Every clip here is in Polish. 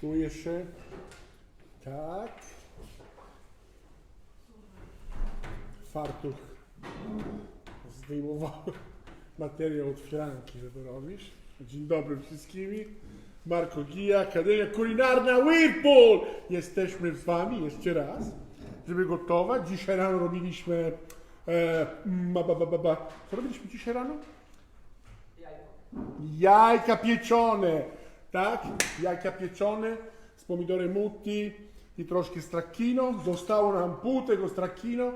Tu jeszcze. Tak. Fartuch zdejmował materiał od firanki, że to robisz. Dzień dobry wszystkimi. Marko Gija, Akademia Kulinarna Whirlpool! Jesteśmy z Wami jeszcze raz, żeby gotować. Dzisiaj rano robiliśmy... E, ma, ba, ba, ba, ba. Co robiliśmy dzisiaj rano? Jajka pieczone, tak? Jajka pieczone z pomidorem mutti i troszkę stracchino. Zostało nam pół tego stracchino.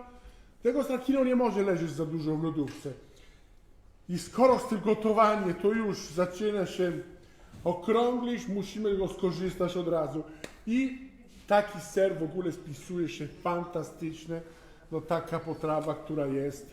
Tego stracchino nie może leżeć za dużo w lodówce. I skoro z tym gotowanie to już zaczyna się okrąglić, musimy go skorzystać od razu. I taki ser w ogóle spisuje się fantastycznie. No taka potrawa, która jest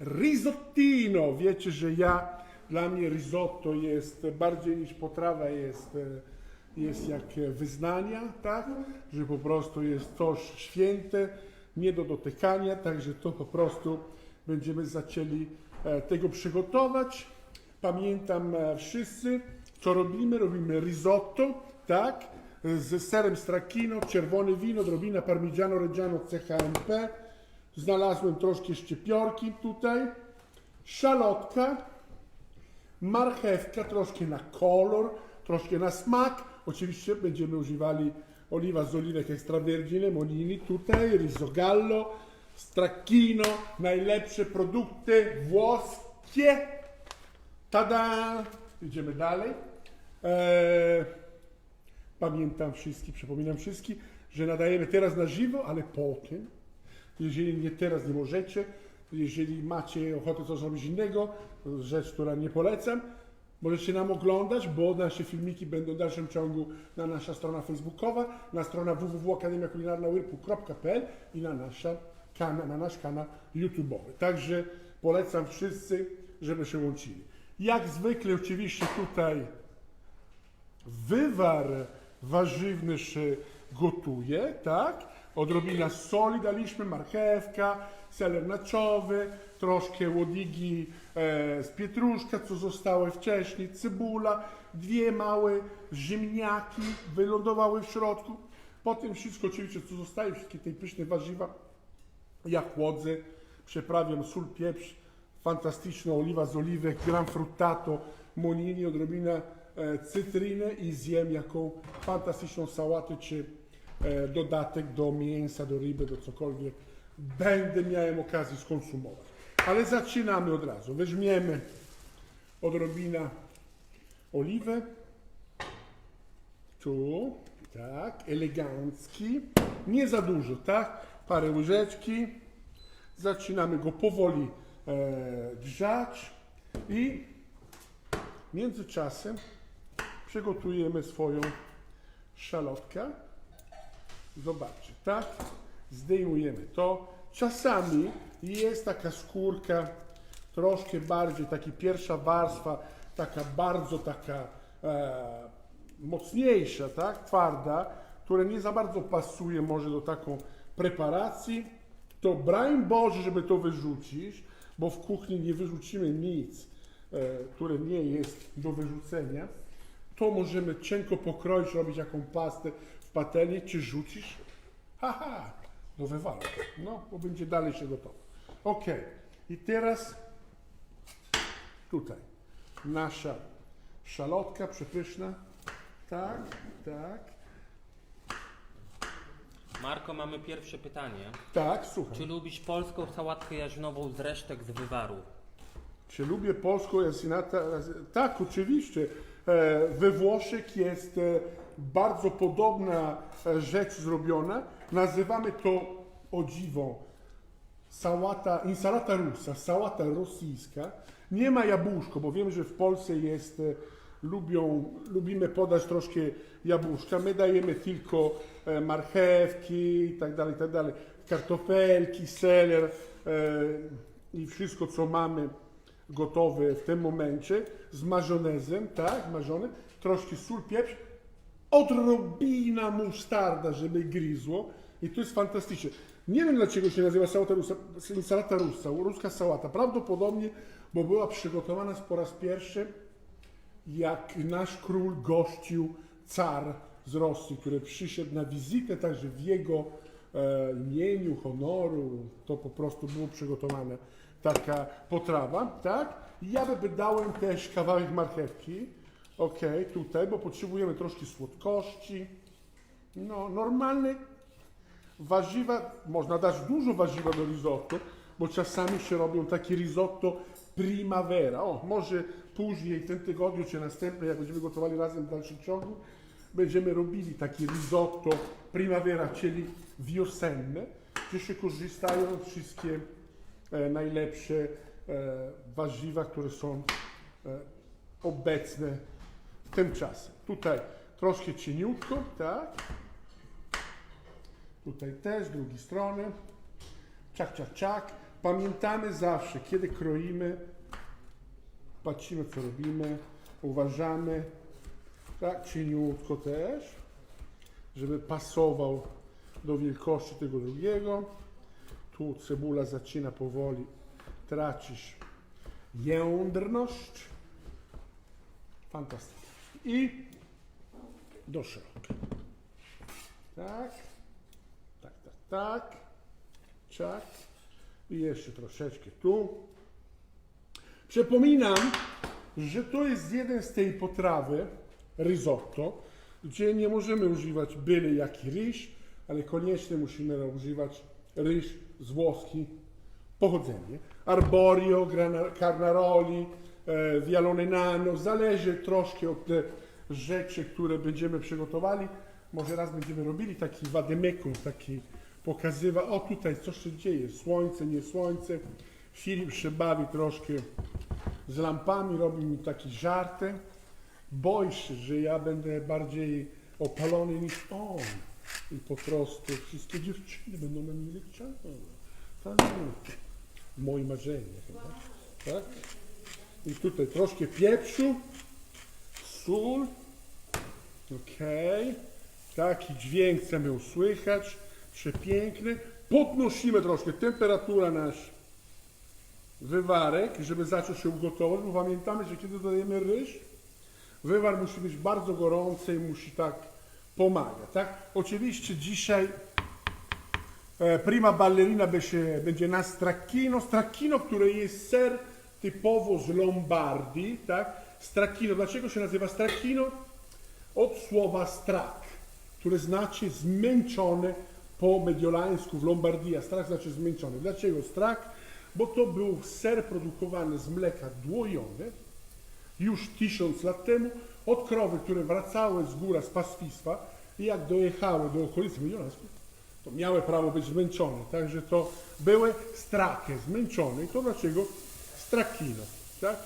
Risottino. Wiecie, że ja, dla mnie risotto jest bardziej niż potrawa, jest, e, jest jak wyznania, tak? Że po prostu jest coś święte, nie do dotykania, także to po prostu będziemy zaczęli e, tego przygotować. Pamiętam e, wszyscy, co robimy, robimy risotto, tak? Z serem stracchino, czerwone wino, drobina parmigiano reggiano CHMP. Znalazłem troszkę szczypiorki tutaj, szalotka, marchewka troszkę na kolor, troszkę na smak. Oczywiście będziemy używali oliwa z oliwek extravergine, monini tutaj, risogallo, stracchino, najlepsze produkty włoskie. Tada! Idziemy dalej. Eee, pamiętam wszystkich, przypominam wszystkich, że nadajemy teraz na żywo, ale potem, jeżeli nie teraz nie możecie, jeżeli macie ochotę coś zrobić innego, rzecz, która nie polecam, możecie nam oglądać, bo nasze filmiki będą w dalszym ciągu na nasza strona facebookowa, na strona www.akademiakulinarnawyrpu.pl i na, nasza, na nasz kanał YouTube'owy. Także polecam wszyscy, żeby się łączyli. Jak zwykle oczywiście tutaj wywar warzywny się gotuje, tak? Odrobina soli daliśmy, marchewka, seler naczowy, troszkę łodigi e, z pietruszka, co zostało wcześniej, cebula, dwie małe ziemniaki wylądowały w środku. Potem wszystko oczywiście, co zostaje, wszystkie te pyszne warzywa, ja chłodzę, przeprawiam sól, pieprz, fantastyczna oliwa z oliwek, gram fruttato, monini, odrobina e, cytryny i zjem jako fantastyczną sałatę czy dodatek do mięsa, do ryby, do cokolwiek będę miałem okazję skonsumować. Ale zaczynamy od razu. Weźmiemy odrobina oliwę. Tu, tak, elegancki. Nie za dużo, tak? Parę łyżeczki. Zaczynamy go powoli e, grzać i międzyczasem przygotujemy swoją szalotkę. Zobaczcie, tak? Zdejmujemy to. Czasami jest taka skórka troszkę bardziej, taka pierwsza warstwa, taka bardzo taka e, mocniejsza, tak? Twarda, która nie za bardzo pasuje może do taką preparacji. To broń Boże, żeby to wyrzucić, bo w kuchni nie wyrzucimy nic, e, które nie jest do wyrzucenia. To możemy cienko pokroić, robić jaką pastę w patelni, czy rzucisz. Haha, do wywalę. No, bo będzie dalej się gotowo. Ok, i teraz tutaj nasza szalotka przepyszna. Tak, tak, Marko, mamy pierwsze pytanie. tak, słuchaj. Czy lubisz polską sałatkę jarzynową z resztek z wywaru? Czy lubię polską jasinata? Tak, oczywiście. E, We Włoszech jest e, bardzo podobna e, rzecz zrobiona. Nazywamy to o dziwo sałata, insalata russa, sałata rosyjska. Nie ma jabłuszko, bo wiem, że w Polsce jest, e, lubią, lubimy podać troszkę jabłuszka. My dajemy tylko e, marchewki i tak dalej, i tak. Kartofelki, seler i wszystko, co mamy gotowe w tym momencie z majonezem, tak, marzone, troszkę sól, pieprz, odrobina musztarda, żeby gryzło i to jest fantastyczne. Nie wiem dlaczego się nazywa salata rusa, insalata russa, ruska sałata. Prawdopodobnie, bo była przygotowana po raz pierwszy, jak nasz król gościł car z Rosji, który przyszedł na wizytę, także w jego e, imieniu, honoru, to po prostu było przygotowane taka potrawa, tak? Ja by też kawałek marchewki, ok, tutaj, bo potrzebujemy troszkę słodkości. No, normalny warzywa, można dać dużo warzywa do risotto, bo czasami się robią takie risotto primavera. O, może później, w tym tygodniu czy następnym, jak będziemy gotowali razem w dalszym ciągu, będziemy robili takie risotto primavera, czyli wiosenne, gdzie się korzystają wszystkie e, najlepsze e, warzywa, które są e, obecne w tym czasie. Tutaj troszkę cieniutko, tak? Tutaj też, z drugiej strony. Czak, czak, czak. Pamiętamy zawsze, kiedy kroimy, patrzymy, co robimy, uważamy. Tak, cieniutko też, żeby pasował do wielkości tego drugiego. Tu cebula zaczyna powoli tracić jędrność. Fantastycznie. I do środka. Tak. Tak, tak, tak. Czak. I jeszcze troszeczkę tu. Przypominam, że to jest jeden z tej potrawy, risotto, gdzie nie możemy używać byle jaki ryż, ale koniecznie musimy używać ryż z włoski pochodzenia. Arborio, carnaroli, e, vialone nano, zależy troszkę od te rzeczy, które będziemy przygotowali. Może raz będziemy robili taki wademekum, taki pokazywa, o tutaj co się dzieje, słońce, nie słońce. Filip się bawi troszkę z lampami, robi mi takie żarty. Boi się, że ja będę bardziej opalony niż on. I po prostu wszystkie dziewczyny będą na mnie leciały. Tak. Moje marzenie chyba. Tak? I tutaj troszkę pieprzu, sól. Okej. Taki dźwięk chcemy usłyszeć. Przepiękny. Podnosimy troszkę temperatura nasz wywarek, żeby zaczął się ugotować, bo pamiętamy, że kiedy dodajemy ryż, wywar musi być bardzo gorący i musi tak pomagać, tak? Oczywiście dzisiaj e, prima ballerina będzie, będzie na stracchino, stracchino, które jest ser typowo z Lombardii, tak? Stracchino, dlaczego się nazywa stracchino? Od słowa strak, które znaczy zmęczony po mediolańsku w Lombardii, a znaczy zmęczony. Dlaczego strach? Bo to był ser produkowany z mleka dłojone już tysiąc lat temu od krowy, które wracały z góra, z pastwistwa i jak dojechały do okolicy mediolańskiej, to miały prawo być zmęczone. Także to były strakie, zmęczone. I to dlaczego strakino. Tak?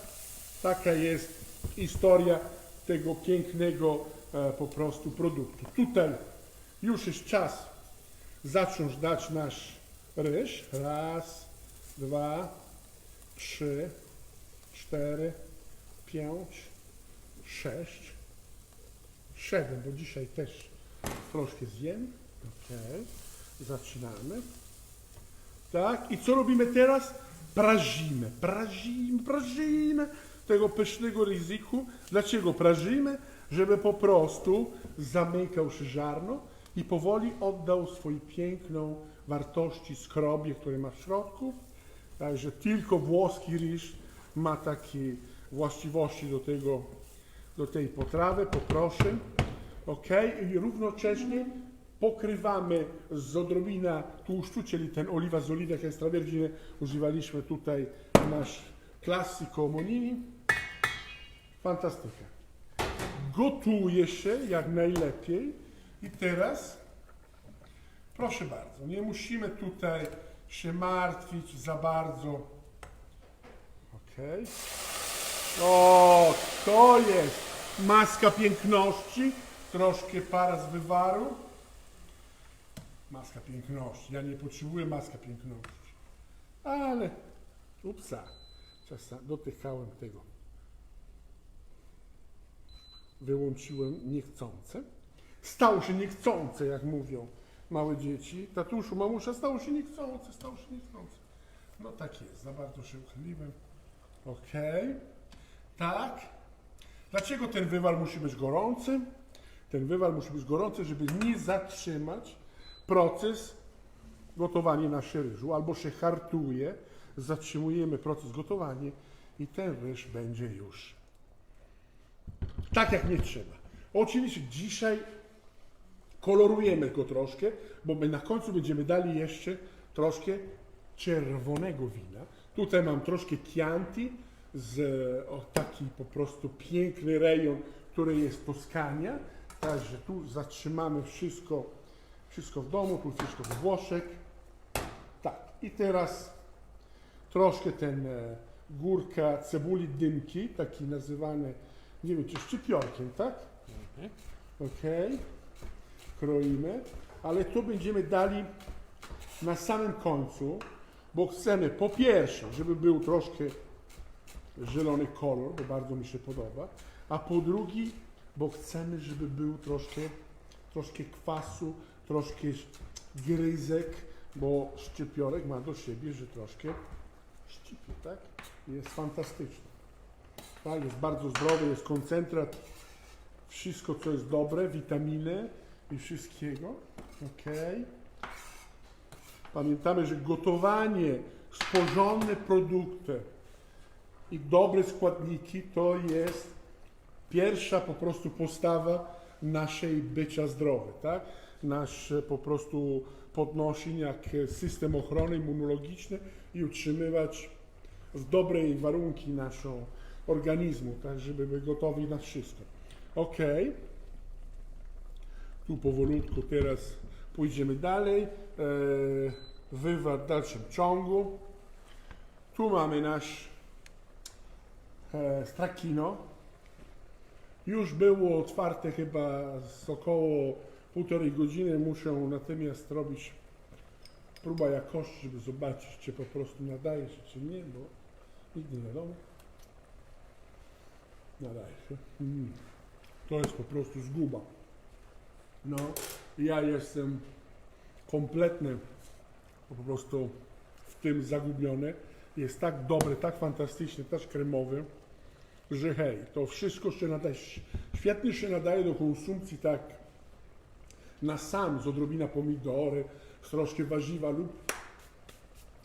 Taka jest historia tego pięknego e, po prostu produktu. Tutaj już jest czas zacząć dać nasz ryż. Raz, dwa, trzy, cztery, pięć, sześć, siedem, bo dzisiaj też troszkę zjem. Okej, zaczynamy. Tak, i co robimy teraz? Prażymy, prażymy, prażymy tego pysznego ryzyku. Dlaczego prażymy? Żeby po prostu zamykał się żarno i powoli oddał swoją piękną wartości skrobie, które ma w środku. Także tylko włoski ryż ma takie właściwości do, tego, do tej potrawy. Poproszę. Ok, i równocześnie pokrywamy z odrobina tłuszczu, czyli ten oliwa z oliwek extravergine używaliśmy tutaj nasz classico monini. Fantastyka. Gotuje się jak najlepiej i teraz proszę bardzo, nie musimy tutaj się martwić za bardzo. Ok. O, to jest maska piękności, troszkę para z wywaru. Maska piękności. Ja nie potrzebuję maska piękności. Ale, upsa, czasem dotykałem tego. Wyłączyłem niechcące. Stało się niechcące, jak mówią małe dzieci. Tatuszu, mamusza, stało się niechcące, stało się niechcące. No tak jest, za bardzo się uchyliłem. Okej. Tak. Dlaczego ten wywar musi być gorący? Ten wywar musi być gorący, żeby nie zatrzymać proces gotowania naszego ryżu. Albo się hartuje, zatrzymujemy proces gotowania i ten ryż będzie już tak jak nie trzeba. Oczywiście dzisiaj kolorujemy go troszkę, bo my na końcu będziemy dali jeszcze troszkę czerwonego wina. Tutaj mam troszkę Chianti z o, taki po prostu piękny rejon, który jest Toskania. Także tu zatrzymamy wszystko, wszystko w domu, tu wszystko we Włoszech. Tak, i teraz troszkę ten e, górka cebuli dymki, taki nazywany, nie wiem, czy szczypiorkiem, tak? Okej. Kroimy, ale tu będziemy dali na samym końcu, bo chcemy po pierwsze, żeby był troszkę zielony kolor, bo bardzo mi się podoba, a po drugi, bo chcemy, żeby był troszkę, troszkę kwasu, troszkę gryzek, bo szczypiorek ma do siebie, że troszkę szczypie, tak? Jest fantastyczny. Tak, jest bardzo zdrowy, jest koncentrat, wszystko co jest dobre, witaminy i wszystkiego. Ok. Pamiętamy, że gotowanie, sporządne produkty i dobre składniki to jest pierwsza po prostu postawa naszej bycia zdrowy, tak? Nasz po prostu podnosi jak system ochrony immunologiczny i utrzymywać w dobrej warunki naszą organizmu, tak, żeby gotowi na wszystko. Ok. Tu powolutku teraz pójdziemy dalej. E, wywar w dalszym ciągu. Tu mamy nasz e, strakino. Już było otwarte chyba z około półtorej godziny. Muszę natomiast robić próba jakości, żeby zobaczyć, czy po prostu nadaje się, czy nie, bo nigdy nie wiadomo. Nadaje się. Mm. To jest po prostu zguba. No, ja jestem kompletnie po prostu w tym zagubiony. Jest tak dobry, tak fantastyczny, tak kremowy, że hej, to wszystko się nadaje, świetnie się nadaje do konsumpcji tak na sam z odrobina pomidory, troszkę warzywa lub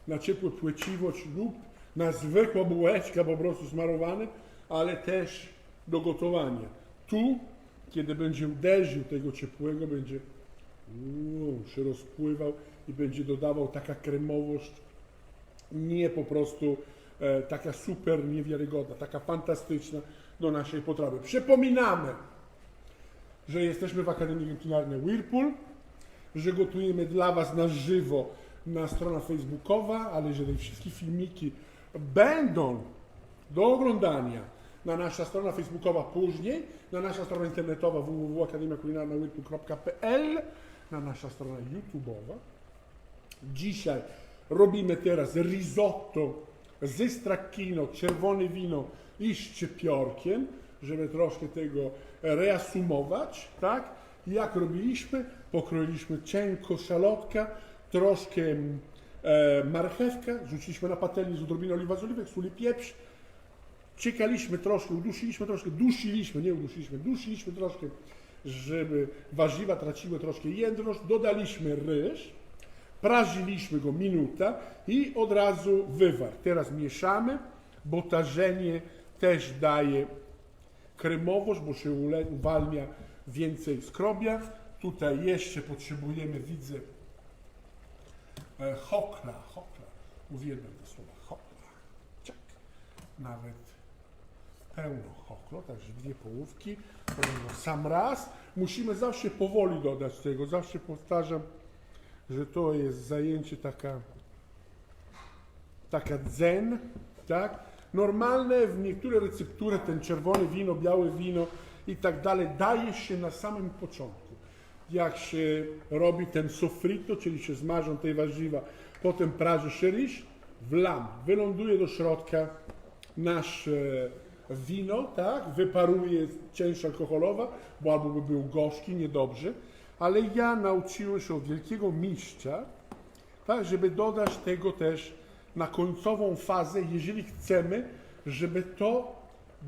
na ciepłe płeciwo czy lub na zwykłą bułeczkę po prostu smarowane, ale też do gotowania. Tu, kiedy będzie uderzył tego ciepłego, będzie uuu, się rozpływał i będzie dodawał taka kremowość, nie po prostu e, taka super niewiarygodna, taka fantastyczna do naszej potrawy. Przypominamy, że jesteśmy w Akademii Kulinarnej Whirlpool, że gotujemy dla Was na żywo na strona facebookowa, ale jeżeli wszystkie filmiki będą do oglądania na nasza strona facebookowa później, na nasza strona internetowa www.akademiakulinarnawhirlpool.pl, na nasza strona youtubeowa. Dzisiaj robimy teraz risotto ze stracchino, czerwone wino i szczypiorkiem, żeby troszkę tego reasumować, tak? Jak robiliśmy? Pokroiliśmy cienko szalotka, troszkę e, marchewkę, rzuciliśmy na patelnię z odrobiną oliwa z oliwek, sól i pieprz, ciekaliśmy troszkę, udusiliśmy troszkę, dusiliśmy, nie udusiliśmy, dusiliśmy troszkę, żeby warzywa traciły troszkę jędrność, dodaliśmy ryż, prażyliśmy go minuta i od razu wywar. Teraz mieszamy, bo tarzenie też daje kremowość, bo się uwalnia więcej skrobia. Tutaj jeszcze potrzebujemy, widzę, e, hokla, hokla, uwielbiam te słowa, hokla, ciak, nawet pełno hoklo, także dwie połówki, sam raz. Musimy zawsze powoli dodać tego, zawsze powtarzam, że to jest zajęcie taka, taka dzen, tak? Normalne w niektóre receptury ten czerwone wino, białe wino i tak dalej daje się na samym początku. Jak się robi ten sofrito, czyli się smażą te warzywa, potem praży się ryż, wlam, wyląduje do środka nasze wino, tak, wyparuje część alkoholowa, bo albo by był gorzki, niedobrze, ale ja nauczyłem się od wielkiego mistrza, tak, żeby dodać tego też na końcową fazę, jeżeli chcemy, żeby to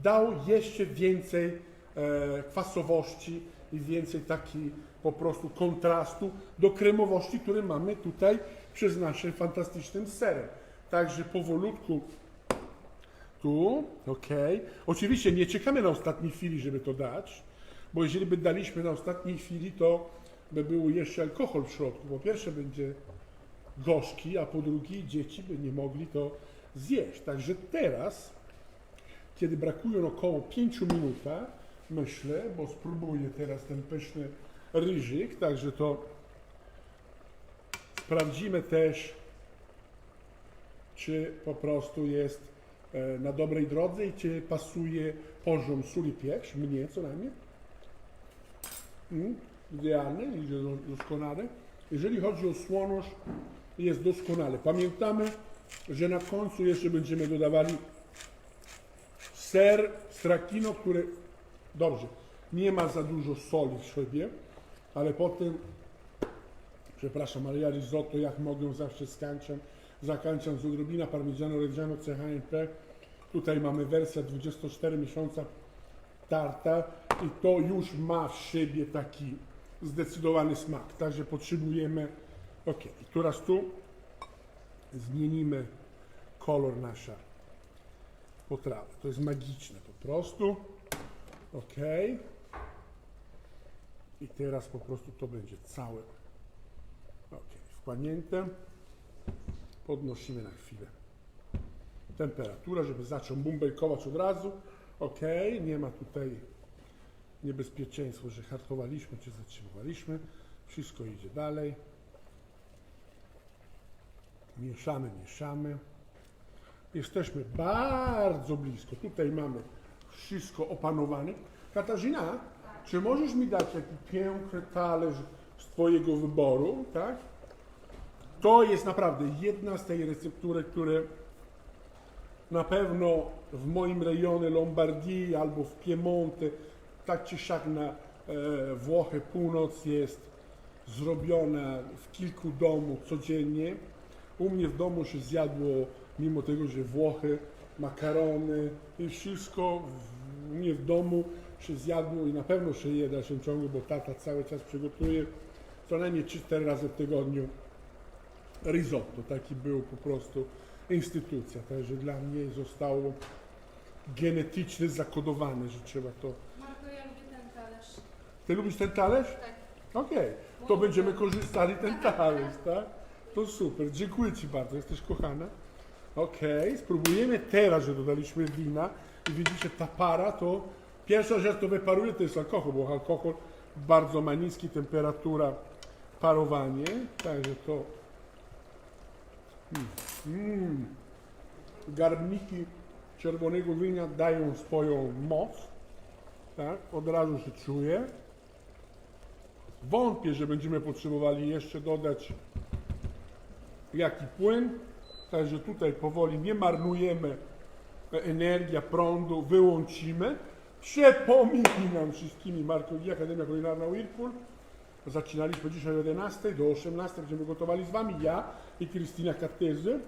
dało jeszcze więcej e, kwasowości i więcej taki po prostu kontrastu do kremowości, który mamy tutaj przez naszym fantastycznym serem. Także powolutku tu, ok. Oczywiście nie czekamy na ostatniej chwili, żeby to dać, bo jeżeli by daliśmy na ostatniej chwili, to by był jeszcze alkohol w środku. Po pierwsze będzie gorzki, a po drugie dzieci by nie mogli to zjeść. Także teraz, kiedy brakują około 5 minut, myślę, bo spróbuję teraz ten pyszny ryżyk, także to sprawdzimy też, czy po prostu jest e, na dobrej drodze i czy pasuje poziom sól i pieprz, mnie co najmniej. Mm, idealny, idzie do- doskonale. Jeżeli chodzi o słoność, jest doskonale. Pamiętamy, że na końcu jeszcze będziemy dodawali ser strakino, który dobrze, nie ma za dużo soli w sobie, ale potem, przepraszam, ale ja risotto jak mogę zawsze skańczam, zakańczam z odrobina parmigiano reggiano CHMP. Tutaj mamy wersja 24 miesiąca tarta i to już ma w siebie taki zdecydowany smak, także potrzebujemy, ok, i teraz tu zmienimy kolor nasza potrawy. To jest magiczne po prostu. Ok. I teraz po prostu to będzie całe. Ok, wchłanięte. Podnosimy na chwilę temperaturę, żeby zaczął bumbelkować od razu. Ok, nie ma tutaj niebezpieczeństwa, że hartowaliśmy czy zatrzymywaliśmy. Wszystko idzie dalej. Mieszamy, mieszamy. Jesteśmy bardzo blisko. Tutaj mamy wszystko opanowane. Katarzyna, czy możesz mi dać taki piękny talerz z Twojego wyboru, tak? To jest naprawdę jedna z tej receptury, które na pewno w moim rejonie Lombardii albo w Piemonte, tak czy siak na e, Włochy północ jest zrobiona w kilku domach codziennie. U mnie w domu się zjadło, mimo tego, że Włochy, makarony i wszystko w, u mnie w domu się zjadło i na pewno się je w dalszym ciągu, bo tata cały czas przygotuje co najmniej 3-4 razy w tygodniu risotto. Taki był po prostu instytucja. Także dla mnie zostało genetycznie zakodowane, że trzeba to. Marko, ja lubię ten talerz. Ty lubisz ten talerz? Tak. Okej, to będziemy korzystali ten talerz, tak? To super, dziękuję Ci bardzo, jesteś kochana. Okej, spróbujemy teraz, że dodaliśmy wina i widzicie, ta para to pierwsza rzecz, to wyparuje, to jest alkohol, bo alkohol bardzo ma niski temperatura parowanie, także to mm, mm, garbniki czerwonego wina dają swoją moc, tak? Od razu się czuje. Wątpię, że będziemy potrzebowali jeszcze dodać jaki płyn, także tutaj powoli nie marnujemy energia, prądu, wyłączymy. Przypominam wszystkimi Markowi Akademia Kulinarna Whirlpool. Zaczynaliśmy dzisiaj o 11 do 18 będziemy gotowali z Wami ja i Krystyna Katezy,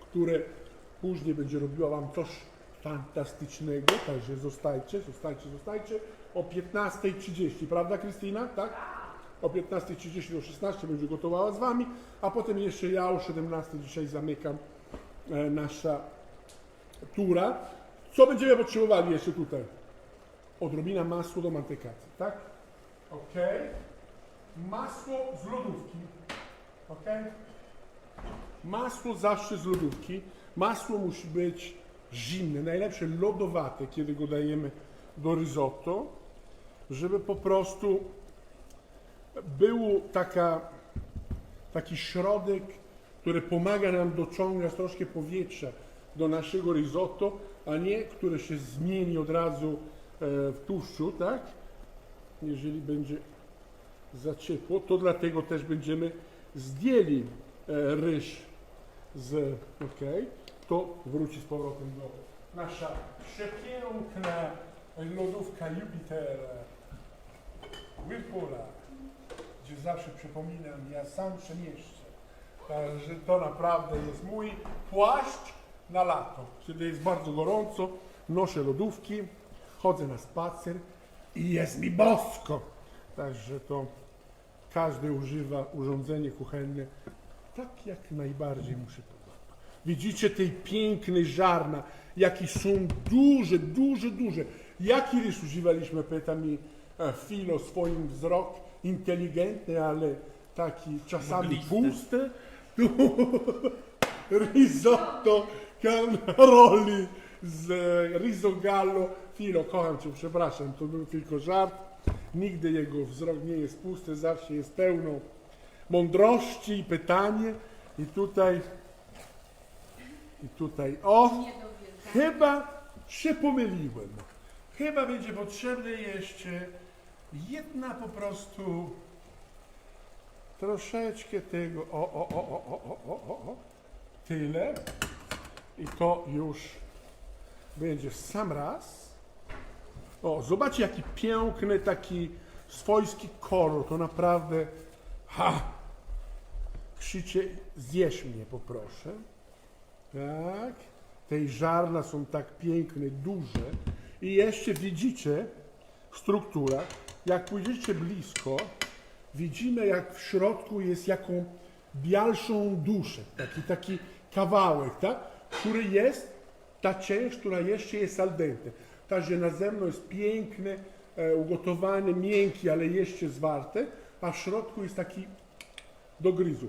które później będzie robiła Wam coś fantastycznego, także zostajcie, zostajcie, zostajcie o 15.30, prawda Krystyna? Tak? O 15.30 do 16 będzie gotowała z Wami, a potem jeszcze ja o 17 dzisiaj zamykam e, nasza tura. Co będziemy potrzebowali jeszcze tutaj? Odrobina masła do mantykacji, tak? Ok. Masło z lodówki. Ok. Masło zawsze z lodówki. Masło musi być zimne, najlepsze lodowate, kiedy go dajemy do risotto, żeby po prostu był taka, taki środek, który pomaga nam dociągać troszkę powietrza do naszego risotto, a nie które się zmieni od razu e, w tłuszczu, tak? Jeżeli będzie za ciepło, to dlatego też będziemy zdjęli e, ryż z, ok, to wróci z powrotem do nasza przepiękna lodówka Jupiter Whirlpoola, gdzie zawsze przypominam, ja sam przemieszczę. Także to naprawdę jest mój płaszcz na lato, kiedy jest bardzo gorąco, noszę lodówki, chodzę na spacer i jest mi bosko. Także to każdy używa urządzenie kuchenne tak, jak najbardziej mu się podoba. Widzicie tej pięknej żarna, jakie są duże, duże, duże. Jaki rys używaliśmy, pyta mi Filo, swoim wzrok inteligentny, ale taki czasami pusty. Tu risotto cannaroli z e, riso gallo. Filo, kocham Cię, przepraszam, to był tylko żart. Nigdy jego wzrok nie jest pusty, zawsze jest pełno mądrości i pytanie. I tutaj, i tutaj, o, chyba się pomyliłem. Chyba będzie potrzebne jeszcze jedna po prostu troszeczkę tego, o, o, o, o, o, o, o, o, tyle. I to już będzie w sam raz. O, zobaczcie jaki piękny, taki swojski kolor. To naprawdę, ha, krzycie, zjesz mnie poproszę. Tak. Te żarna są tak piękne, duże. I jeszcze widzicie struktura. Jak pójdziecie blisko, widzimy jak w środku jest jaką bialszą duszę. Taki, taki kawałek, tak? Który jest, ta część, która jeszcze jest al dente. Także na zewnątrz jest piękny, e, ugotowany, miękki, ale jeszcze zwarte, a w środku jest taki do gryzu.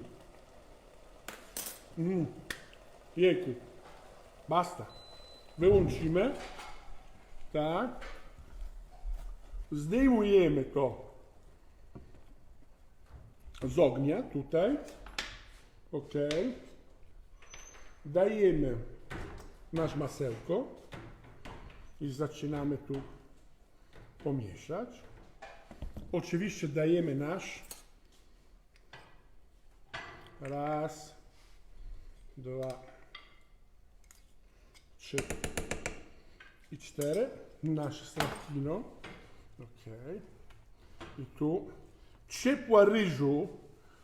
Mm. Jejku. Basta. Wyłączymy. Tak. Zdejmujemy to z ognia tutaj. Ok. Dajemy nasz masełko i zaczynamy tu pomieszać. Oczywiście dajemy nasz raz, dwa, trzy i cztery. Nasze stracchino. Ok. I tu ciepła ryżu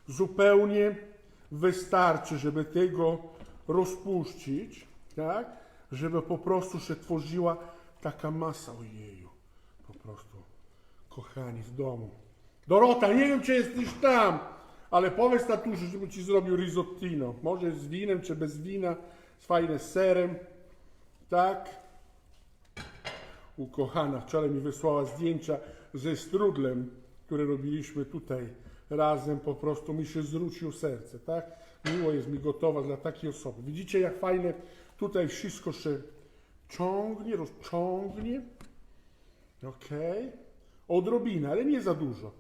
zupełnie wystarczy, żeby tego rozpuścić, tak? Żeby po prostu się tworzyła taka masa ojeju. Po prostu, kochani, w domu. Dorota, nie wiem, czy jesteś tam, ale powiedz tatusiu, żeby ci zrobił risottino. Może z winem, czy bez wina, z fajnym serem, tak? Ukochana wczoraj mi wysłała zdjęcia ze strudlem, które robiliśmy tutaj razem. Po prostu mi się zwróciło serce, tak? Miło jest mi gotować dla takiej osoby. Widzicie, jak fajne tutaj wszystko się ciągnie, rozciągnie. Ok. Odrobinę, ale nie za dużo.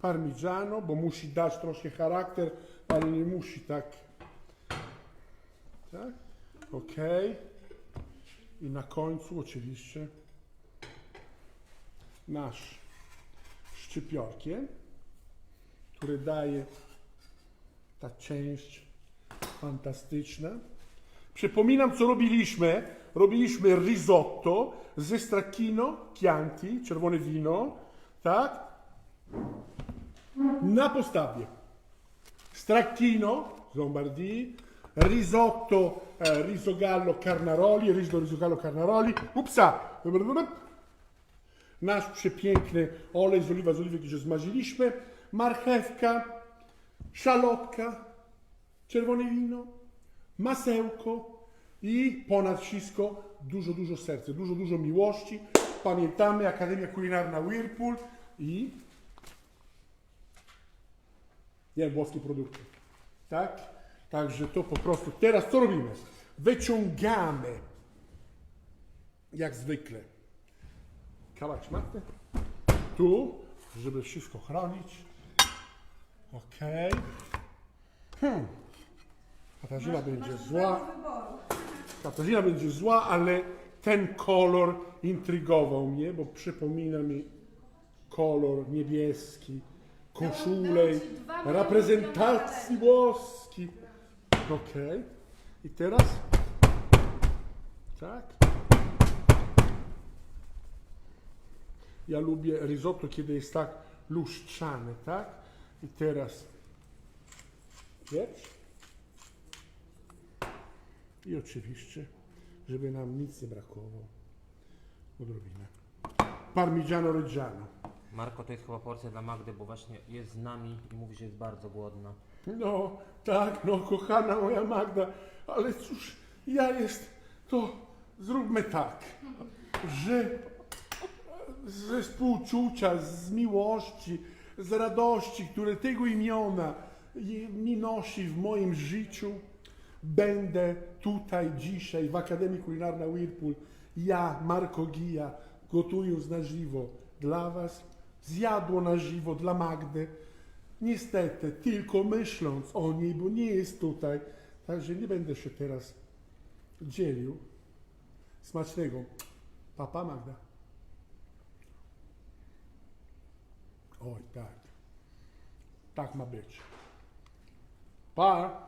Parmigiano, bo musi dać troszkę charakter, ale nie musi tak. Tak? Ok. I na końcu oczywiście nasz szczypiorkiem, który daje ta część fantastyczna. Przypominam, co robiliśmy. Robiliśmy risotto ze stracchino, chianti, czerwone wino, tak? Na postawie stracchino z Lombardii, risotto, eh, riso gallo carnaroli, riso riso gallo carnaroli, upsa, nasz przepiękny olej z oliwa z oliwy, który zmaziliśmy, marchewka, szalotka, czerwone wino, masełko i ponad wszystko dużo, dużo serca, dużo, dużo miłości. Pamiętamy Akademia Kulinarna Whirlpool i nie włoskie produkty. Tak? Także to po prostu. Teraz co robimy? Wyciągamy jak zwykle kawałek szmaty. Tu, żeby wszystko chronić. Ok. Hmm. Katarzyna będzie zła. Katarzyna będzie zła, ale ten kolor intrygował mnie, bo przypomina mi kolor niebieski, koszulej, reprezentacji włoski. Ok. I teraz? Tak. Ja lubię risotto, kiedy jest tak luszczane, tak? I teraz pieprz. I oczywiście, żeby nam nic nie brakowało, odrobinę parmigiano reggiano. Marko, to jest chyba porcja dla Magdy, bo właśnie jest z nami i mówi, że jest bardzo głodna. No, tak, no, kochana moja Magda, ale cóż, ja jest, to zróbmy tak, że ze współczucia, z miłości, z radości, które tego imiona mi nosi w moim życiu, będę tutaj dzisiaj w Akademii Kulinarna Whirlpool, ja, Marko Gija, gotując na żywo dla Was, zjadło na żywo dla Magdy, Niestety, tylko myśląc o niej, bo nie jest tutaj, także nie będę się teraz dzielił. Smacznego. Papa Magda. Oj, tak. Tak ma być. Pa!